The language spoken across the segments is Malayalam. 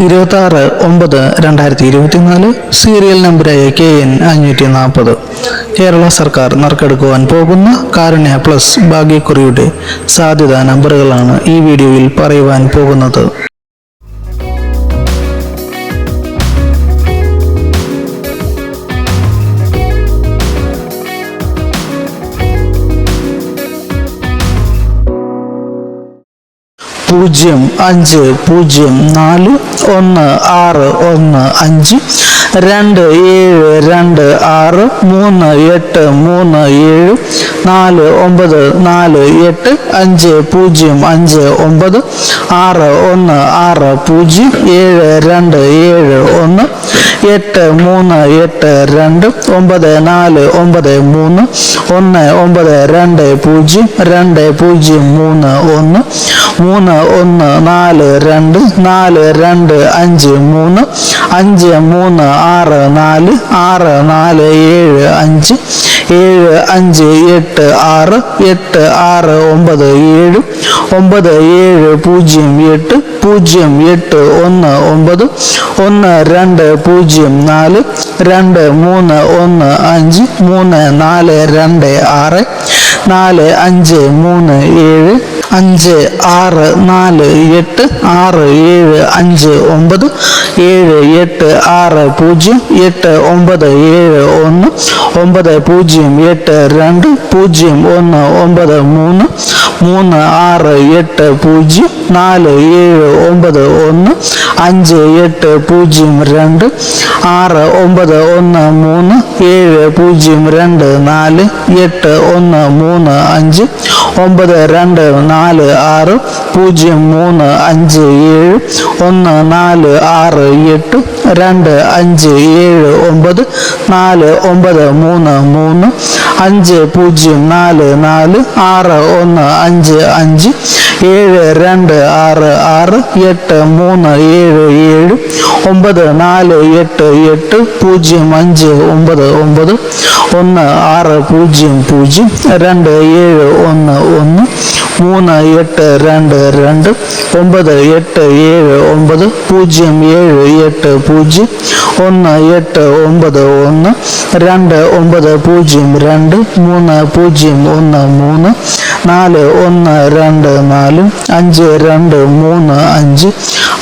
ഇരുപത്തി ആറ് ഒമ്പത് രണ്ടായിരത്തി ഇരുപത്തിനാല് സീരിയൽ നമ്പറായ കെ എൻ അഞ്ഞൂറ്റി നാൽപ്പത് കേരള സർക്കാർ നറുക്കെടുക്കുവാൻ പോകുന്ന കാരുണ്യ പ്ലസ് ഭാഗ്യക്കുറിയുടെ സാധ്യതാ നമ്പറുകളാണ് ഈ വീഡിയോയിൽ പറയുവാൻ പോകുന്നത്. പൂജ്യം അഞ്ച് പൂജ്യം നാല് ഒന്ന് ആറ് ഒന്ന് അഞ്ച് രണ്ട് ഏഴ് രണ്ട് ആറ് മൂന്ന് എട്ട് മൂന്ന് ഏഴ് നാല് ഒമ്പത് നാല് എട്ട് അഞ്ച് പൂജ്യം അഞ്ച് ഒമ്പത് ആറ് ഒന്ന് ആറ് പൂജ്യം ഏഴ് രണ്ട് ഏഴ് ഒന്ന് എട്ട് മൂന്ന് എട്ട് രണ്ട് ഒമ്പത് നാല് ഒമ്പത് മൂന്ന് ഒന്ന് ഒമ്പത് രണ്ട് പൂജ്യം രണ്ട് പൂജ്യം മൂന്ന് ഒന്ന് മൂന്ന് ഒന്ന് നാല് രണ്ട് നാല് രണ്ട് അഞ്ച് മൂന്ന് അഞ്ച് മൂന്ന് ആറ് നാല് ആറ് നാല് ഏഴ് അഞ്ച് ഏഴ് അഞ്ച് എട്ട് ആറ് എട്ട് ആറ് ഒമ്പത് ഏഴ് ഒമ്പത് ഏഴ് പൂജ്യം എട്ട് പൂജ്യം എട്ട് ഒന്ന് ഒമ്പത് ഒന്ന് രണ്ട് പൂജ്യം നാല് രണ്ട് മൂന്ന് ഒന്ന് അഞ്ച് മൂന്ന് നാല് രണ്ട് ആറ് നാല് അഞ്ച് മൂന്ന് ഏഴ് അഞ്ച് ആറ് നാല് എട്ട് ആറ് ഏഴ് അഞ്ച് ഒമ്പത് ഏഴ് എട്ട് ആറ് പൂജ്യം എട്ട് ഒമ്പത് ഏഴ് ഒന്ന് ഒമ്പത് പൂജ്യം എട്ട് രണ്ട് പൂജ്യം ഒന്ന് ഒമ്പത് മൂന്ന് മൂന്ന് ആറ് എട്ട് പൂജ്യം നാല് ഏഴ് ഒമ്പത് ഒന്ന് അഞ്ച് എട്ട് പൂജ്യം രണ്ട് ആറ് ഒമ്പത് ഒന്ന് മൂന്ന് ഏഴ് പൂജ്യം രണ്ട് നാല് എട്ട് ഒന്ന് മൂന്ന് അഞ്ച് ഒമ്പത് രണ്ട് നാല് ആറ് പൂജ്യം മൂന്ന് അഞ്ച് ഏഴ് ഒന്ന് നാല് ആറ് എട്ട് രണ്ട് അഞ്ച് ഏഴ് ഒമ്പത് നാല് ഒമ്പത് മൂന്ന് മൂന്ന് അഞ്ച് പൂജ്യം നാല് നാല് ആറ് ഒന്ന് അഞ്ച് അഞ്ച് ഏഴ് രണ്ട് ആറ് ആറ് എട്ട് മൂന്ന് ഏഴ് ഏഴ് ഒമ്പത് നാല് എട്ട് എട്ട് പൂജ്യം അഞ്ച് ഒമ്പത് ഒമ്പത് ഒന്ന് ആറ് പൂജ്യം പൂജ്യം രണ്ട് ഏഴ് ഒന്ന് ഒന്ന് മൂന്ന് എട്ട് രണ്ട് രണ്ട് ഒമ്പത് എട്ട് ഏഴ് ഒമ്പത് പൂജ്യം ഏഴ് എട്ട് പൂജ്യം ഒന്ന് എട്ട് ഒമ്പത് ഒന്ന് രണ്ട് ഒമ്പത് പൂജ്യം രണ്ട് മൂന്ന് പൂജ്യം ഒന്ന് മൂന്ന് നാല് ഒന്ന് രണ്ട് നാല് അഞ്ച് രണ്ട് മൂന്ന് അഞ്ച്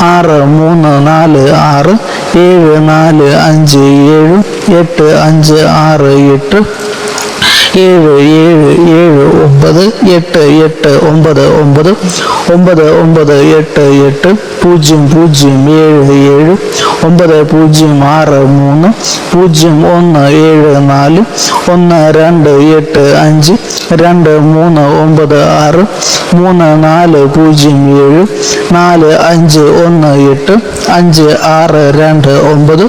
ആറ് മൂന്ന് നാല് ആറ് ഏഴ് നാല് അഞ്ച് ഏഴ് എട്ട് അഞ്ച് ആറ് എട്ട് ഏഴ് ഏഴ് ഏഴ് ഒമ്പത് എട്ട് എട്ട് ഒമ്പത് ഒമ്പത് ഒമ്പത് ഒമ്പത് എട്ട് എട്ട് പൂജ്യം പൂജ്യം ഏഴ് ഏഴ് ഒമ്പത് പൂജ്യം ആറ് മൂന്ന് പൂജ്യം ഒന്ന് ഏഴ് നാല് ഒന്ന് രണ്ട് എട്ട് അഞ്ച് രണ്ട് മൂന്ന് ഒമ്പത് ആറ് മൂന്ന് നാല് പൂജ്യം ഏഴ് നാല് അഞ്ച് ഒന്ന് എട്ട് അഞ്ച് ആറ് രണ്ട് ഒമ്പത്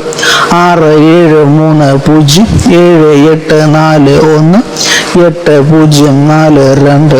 ആറ് ഏഴ് മൂന്ന് പൂജ്യം ഏഴ് എട്ട് നാല് ഒന്ന് എട്ട് പൂജ്യം നാല് രണ്ട്.